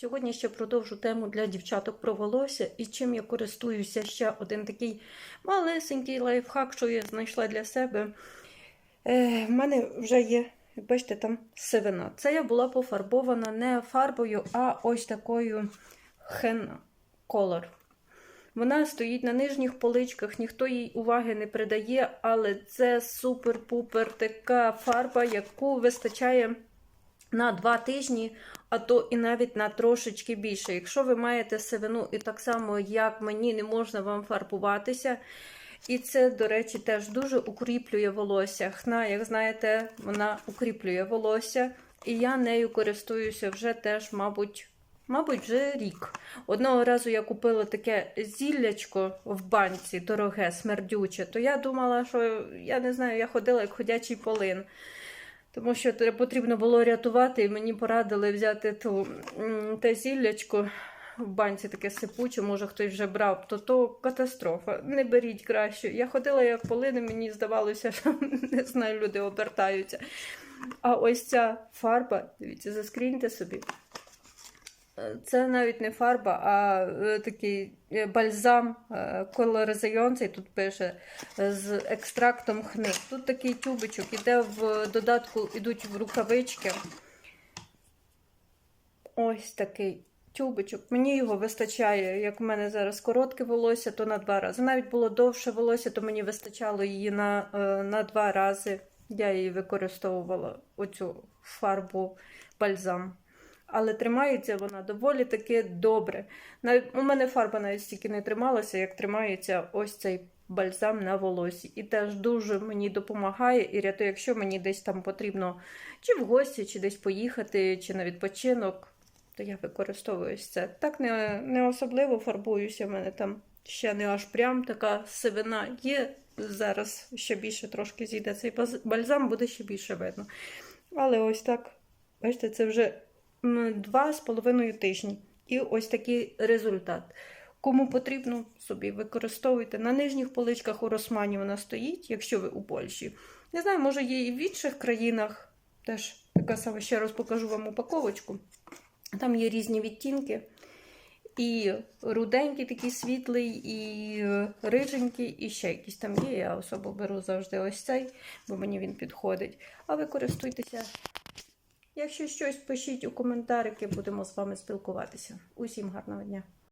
Сьогодні ще продовжу тему для дівчаток про волосся і чим я користуюся. Ще один такий малесенький лайфхак, що я знайшла для себе. Е, в мене вже є, бачите, там сивина. Це я була пофарбована не фарбою, а ось такою хенна колор. Вона стоїть на нижніх поличках, ніхто їй уваги не придає, але це супер-пупер така фарба, яку вистачає на два тижні, а то і навіть на трошечки більше. Якщо ви маєте сивину і так само, як мені, не можна вам фарбуватися. І це, до речі, теж дуже укріплює волосся. Хна, як знаєте, вона укріплює волосся, і я нею користуюся вже теж, мабуть. Мабуть, вже рік. Одного разу я купила таке зіллячко в банці, дороге, смердюче, то я думала, що я не знаю, я ходила як ходячий полин. Тому що потрібно було рятувати, і мені порадили взяти ту, те зіллячко в банці таке сипуче, може хтось вже брав, то то катастрофа. Не беріть краще. Я ходила як полини, мені здавалося, що не знаю, люди обертаються. А ось ця фарба, дивіться, заскріньте собі. Е, Це навіть не фарба, а е, такий е, бальзам е, колоризайон, тут пише з екстрактом хни. Тут такий тюбичок, іде в додатку, ідуть в рукавички. Ось такий тюбичок. Мені його вистачає, як в мене зараз коротке волосся, то на два рази. Навіть було довше волосся, то мені вистачало її на, на два рази. Я її використовувала, оцю фарбу бальзам. Але тримається вона доволі таки добре. У мене фарба навіть стільки не трималася, як тримається ось цей бальзам на волосі. І теж дуже мені допомагає і рятує, якщо мені десь там потрібно чи в гості, чи десь поїхати, чи на відпочинок, то я використовую це. Так не, не особливо фарбуюся. в мене там ще не аж прям така сивина є. Зараз ще більше трошки зійде цей бальзам, буде ще більше видно. Але ось так, бачите, це вже м, два з половиною тижні. І ось такий результат. Кому потрібно, собі використовуйте. На нижніх поличках у Росмані вона стоїть, якщо ви у Польщі. Не знаю, може є і в інших країнах. Теж така сама ще раз покажу вам упаковочку. Там є різні відтінки. І руденький такий світлий, і риженький, і ще якийсь там є. Я особо беру завжди ось цей, бо мені він підходить. А ви користуйтеся. Якщо щось, пишіть у коментарики, будемо з вами спілкуватися. Усім гарного дня!